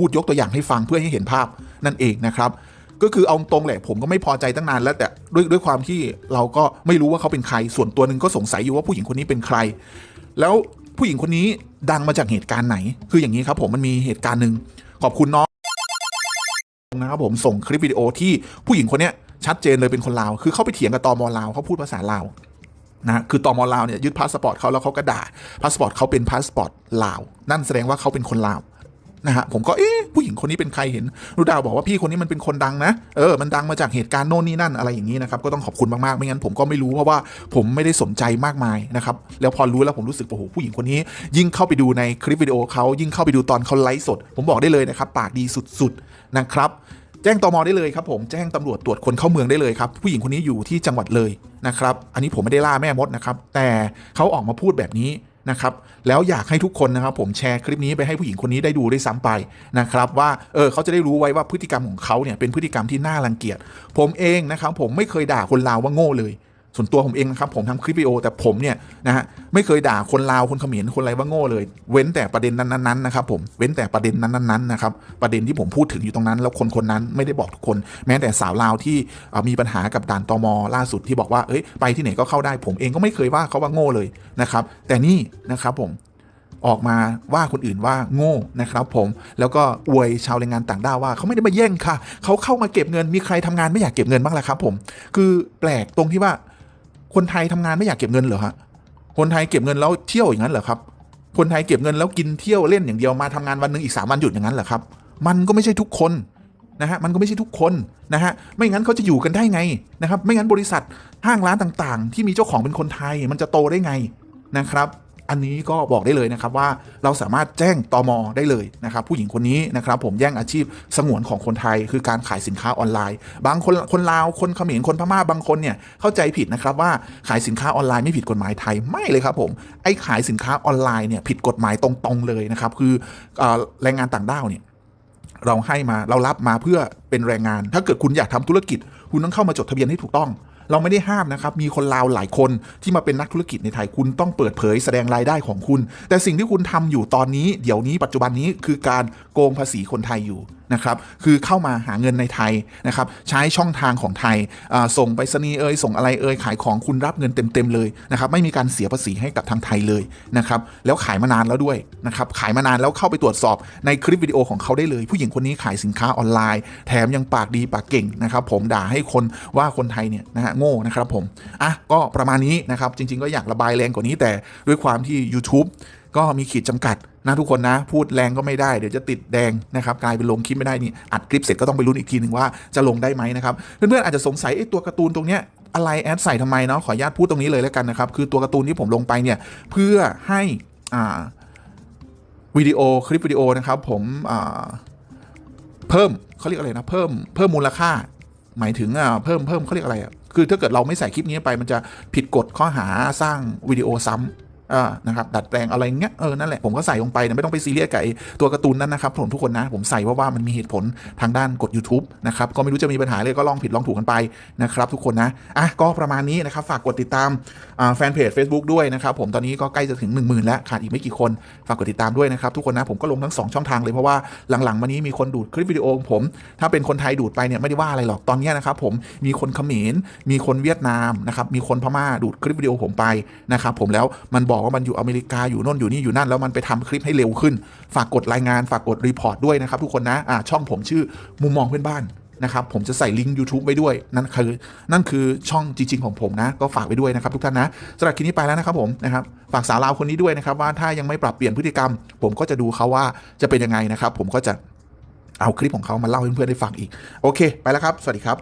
พูดยกตัวอย่างให้ฟังเพื่อให้เห็นภาพนั่นเองนะครับ ก็คือเอาตรงแหละผมก็ไม่พอใจตั้งนานแล้วแต่ด้วยด้วยความที่เราก็ไม่รู้ว่าเขาเป็นใคร ส่วนตัวหนึ่งก็สงสัยอยู่ว่าผู้หญิงคนนี้เป็นใคร แล้วผู้หญิงคนนี้ดังมาจากเหตุการณ์ไหน คืออย่างนี้ครับ ผมมันมีเหตุการณ์หนึ่งขอบคุณน้องนะครับผมส่งคลิปวิดีโอที่ผู้หญิงคนนี้ชัดเจนเลยเป็นคนลาวคือเขาไปเถียงกับตอมลาวเขาพูดภาษาลาวนะคือตอมลาวเนี่ยยึดพาสปอร์ตเขาแล้วเขาก็ด่าพาสปอร์ตเขาเป็นพาสปอร์ตลาว นั่นแสดงว่าเขาเป็นคนลาว นะฮะผมก็เอ๊ะผู้หญิงคนนี้เป็นใครเห็นรูดาวบอกว่าพี่คนนี้มันเป็นคนดังนะเออมันดังมาจากเหตุการณ์โน่นนี่นั่นอะไรอย่างนี้นะครับก็ต้องขอบคุณมากๆไม่งั้นผมก็ไม่รู้เพราะว่าผมไม่ได้สนใจมากมายนะครับแล้วพอรู้แล้วผมรู้สึกโอ้โหผู้หญิงคนนี้ ยิ่งเข้าไปดูในคลิปวิดีโอเขายิ่งเข้าไปดูตอนเขาไลฟ์สด ผมบอกได้เลยนะครับปากดีสุดๆนะครับแจ้งตมได้เลยครับผมแจ้งตำรวจตรวจคนเข้าเมืองได้เลยครับ ผู้หญิงคนนี้อยู่ที่จังหวัดเลยนะครับ อันนี้ผมไม่ได้ล่าแม่มดนะครับ แต่เขาออกมาพูดแบบนี้ นะครับแล้วอยากให้ทุกคนนะครับผมแชร์คลิปนี้ไปให้ผู้หญิงคนนี้ได้ดูได้วยซ้ำไปนะครับว่าเออเขาจะได้รู้ไว้ว่าพฤติกรรมของเขาเนี่ยเป็นพฤติกรรมที่น่ารังเกียจผมเองนะครับผมไม่เคยด่าคนลาวว่าโง่เลย ส่วนตัวผมเองนะครับผมทำคลิปวิดีโอแต่ผมเนี่ยนะฮะไม่เคยด่าคนลาวคนเขมรคนอะไรว่าโง่เลย เว้นแต่ประเด็นนั้นๆนะครับผมเว้นแต่ประเด็นนั้นๆนะครับประเด็นที่ผมพูดถึงอยู่ตรงนั้น แล้วคนคนนั้นไม่ได้บอกทุกคน แม้แต่สาวลาวที่มีปัญหากับด่านตมล่าสุดที่บอกว่าเอ้ยไปที่ไหนก็เข้าได้ ผมเองก็ไม่เคยว่าเขาว่าโง่เลยนะครับแต่นี่นะครับผมออกมาว่าคนอื่นว่าโง่นะครับผมแล้วก็อวยชาวแรงงานต่างด้าวว่าเขาไม่ได้มาแย่งค่ะเขาเข้ามาเก็บเงินมีใครทำงานไม่อยากเก็บเงินบ้างล่ะครับผมคือแปลกตรงที่ว่า คนไทยทำงานไม่อยากเก็บเงินเหรอฮะคนไทยเก็บเงินแล้วเที่ยวอย่างนั้นเหรอครับ คนไทยเก็บเงินแล้วกินเที่ยวเล่นอย่างเดียวมาทำงานวันหนึ่งอีกสามวันหยุดอย่างนั้นเหรอครับ มันก็ไม่ใช่ทุกคนนะฮะมันก็ไม่ใช่ทุกคนนะฮะไม่งั้นเขาจะอยู่กันได้ไงนะครับ ไม่งั้นบริษัทห้างร้านต่างๆ ที่มีเจ้าของเป็นคนไทยมันจะโตได้ไงนะครับ อันนี้ก็บอกได้เลยนะครับว่าเราสามารถแจ้งตอมได้เลยนะครับ ผู้หญิงคนนี้นะครับ ผมแย่งอาชีพสงวนของคนไทย คือการขายสินค้าออนไลน์ บางคนคนลาวคนเขมรคนพม่าบางคนเนี่ยเข้าใจผิดนะครับว่าขายสินค้าออนไลน์ไม่ผิดกฎหมายไทยไม่เลยครับผมไอ้ขายสินค้าออนไลน์เนี่ยผิดกฎหมายตรงๆเลยนะครับ คือเอ่อแรงงานต่างด้าวเนี่ยเราให้มาเรารับมาเพื่อเป็นแรงงาน ถ้าเกิดคุณอยากทำธุรกิจ คุณต้องเข้ามาจดทะเบียนให้ถูกต้อง เราไม่ได้ห้ามนะครับ มีคนลาวหลายคนที่มาเป็นนักธุรกิจในไทยคุณต้องเปิดเผยแสดงรายได้ของคุณ แต่สิ่งที่คุณทำอยู่ตอนนี้ เดี๋ยวนี้ปัจจุบันนี้คือการโกงภาษีคนไทยอยู่ นะครับคือเข้ามาหาเงินในไทยนะครับใช้ช่องทางของไทยส่งไปรษณีเอ่ยส่งอะไรเอ่ยขายของคุณรับเงินเต็มๆเลยนะครับไม่มีการเสียภาษีให้กับทางไทยเลยนะครับแล้วขายมานานแล้วด้วยนะครับขายมานานแล้วเข้าไปตรวจสอบในคลิปวิดีโอของเขาได้เลย ผู้หญิงคนนี้ขายสินค้าออนไลน์ แถมยังปากดีปากเก่งนะครับผมด่าให้คนว่าคนไทยเนี่ยนะฮะโง่นะครับผมอะก็ประมาณนี้นะครับจริง ๆ ก็อยากระบายแรงกว่านี้แต่ด้วยความที่ YouTube ก็มีขีดจำกัดนะทุกคนนะ พูดแรงก็ไม่ได้เดี๋ยวจะติดแดงนะครับกลายเป็นลงคลิปไม่ได้นี่อัดคลิปเสร็จก็ต้องไปลุ้นอีกทีหนึ่งว่าจะลงได้ไหมนะครับเพื่อนๆอาจจะสงสัยไอ้ตัวการ์ตูนตรงเนี้ยอะไรแอดใส่ทำไมเนาะขออนุญาตพูดตรงนี้เลยแล้วกันนะครับคือตัวการ์ตูนที่ผมลงไปเนี่ยเพื่อให้อ่าวิดีโอคลิปวิดีโอนะครับผมอ่าเพิ่มเขาเรียกอะไรนะเพิ่มเพิ่มมูลค่าหมายถึงอ่าเพิ่มเพิ่มเขาเรียกอะไรอะคือถ้าเกิดเราไม่ใส่คลิปนี้ไปมันจะผิดกฎข้อหาสร้างวิดีโอซ้ำ อ่านะครับดัดแปลงอะไรเงี้ยเออนั่นแหละผมก็ใส่ลงไปนะไม่ต้องไปซีเรียสกับไอ้ตัวการ์ตูนนั้นนะครับผมทุกคนนะผมใส่เพราว่ามันมีเหตุผลทางด้านกฎ YouTube นะครับก็ไม่รู้จะมีปัญหาเลยก็ลองผิดลองถูกกันไปนะครับทุกคนนะอะก็ประมาณนี้นะครับฝากกดติดตามอ่าแฟนเพจ Facebook ด้วยนะครับผมตอนนี้ก็ใกล้จะถึง 1 0,000 แล้วขาดอีกไม่กี่คนฝากกดติดตามด้วยนะครับทุกคนนะผมก็ลงทั้งสองช่องทางเลยเพราะว่าหลังๆมานี้มีคนดูดคลิปวิดีโอของผม ถ้าเป็นคนไทยดูดไปเนี่ยไม่ได้ว่าอะไรหรอกตอนนี้นะครับผมมีคนเขมรมีคนเวียดนามนะครับมีคนพม่าดูดคลิปวิดีโอผมไปนะครับผมแล้วมันบอกว่ามันอยู่อเมริกาอยู่โน่นอยู่นี่อยู่นั่น แล้วมันไปทำคลิปให้เร็วขึ้น ฝากกดรายงานฝากกดรีพอร์ตด้วยนะครับทุกคนนะอ่าช่องผมชื่อมุมมองเพื่อนบ้านนะครับผมจะใส่ลิงก์ YouTube ไว้ด้วย นั่นคือ นั่นคือช่องจริง ๆ ของผมนะ ก็ฝากไว้ด้วยนะครับทุกท่านนะสำหรับคลิปนี้ไปแล้วนะครับผมนะครับฝากสาวลาวคนนี้ด้วยนะครับ ว่าถ้ายังไม่ปรับเปลี่ยนพฤติกรรม ผมก็จะดูเขาว่าจะเป็นยังไงนะครับ ผมก็จะเอาคลิปของเขามาเล่าให้เพื่อนๆได้ฟังอีก โอเค ไปแล้วครับ สวัสดีครับ